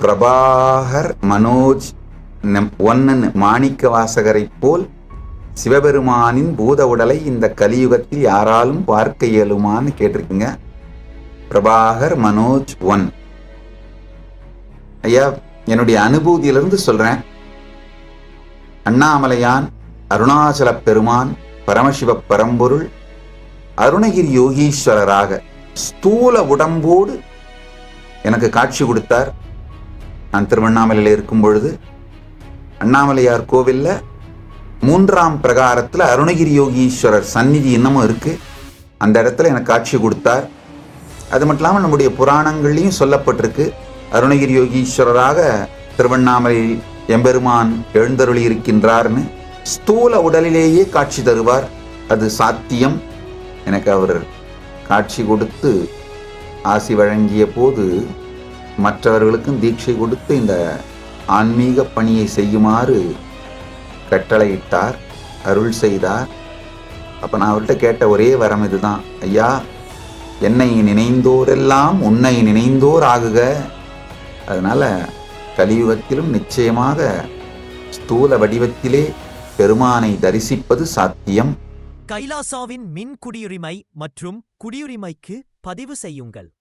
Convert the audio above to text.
பிரபாகர் மனோஜ் நம் ஒன்னன் மாணிக்க வாசகரைப் போல் சிவபெருமானின் பூத உடலை இந்த கலியுகத்தில் யாராலும் பார்க்க இயலுமான்னு கேட்டிருக்கீங்க. பிரபாகர் மனோஜ் ஒன். ஐயா என்னுடைய அனுபூதியிலிருந்து சொல்றேன். அண்ணாமலையான் அருணாச்சல பெருமான் பரமசிவ பரம்பொருள் அருணகிரி யோகீஸ்வரராக ஸ்தூல உடம்போடு எனக்கு காட்சி கொடுத்தார். நான் திருவண்ணாமலையில் இருக்கும் பொழுது அண்ணாமலையார் கோவிலில் மூன்றாம் பிரகாரத்தில் அருணகிரி யோகீஸ்வரர் சந்நிதி இன்னமும் இருக்குது அந்த இடத்துல எனக்கு காட்சி கொடுத்தார். அது மட்டும் இல்லாமல் நம்முடைய புராணங்கள்லையும் சொல்லப்பட்டிருக்கு. அருணகிரி யோகீஸ்வரராக திருவண்ணாமலையில் எம்பெருமான் எழுந்தருளி இருக்கின்றார்னு ஸ்தூல உடலிலேயே காட்சி தருவார். அது சாத்தியம். எனக்கு அவர் காட்சி கொடுத்து ஆசி வழங்கிய போது மற்றவர்களுக்கும் தீட்சை கொடுத்து இந்த ஆன்மீக பணியை செய்யுமாறு கட்டளையிட்டார் அருள் செய்தார். அப்போ நான் அவர்கிட்ட கேட்ட ஒரே வரம் இதுதான். ஐயா என்னை நினைந்தோரெல்லாம் உன்னை நினைந்தோர் ஆகுக. அதனால் கலியுகத்திலும் நிச்சயமாக ஸ்தூல வடிவத்திலே பெருமானை தரிசிப்பது சாத்தியம். கைலாசாவின் மின் குடியுரிமை மற்றும் குடியுரிமைக்கு பதிவு செய்யுங்கள்.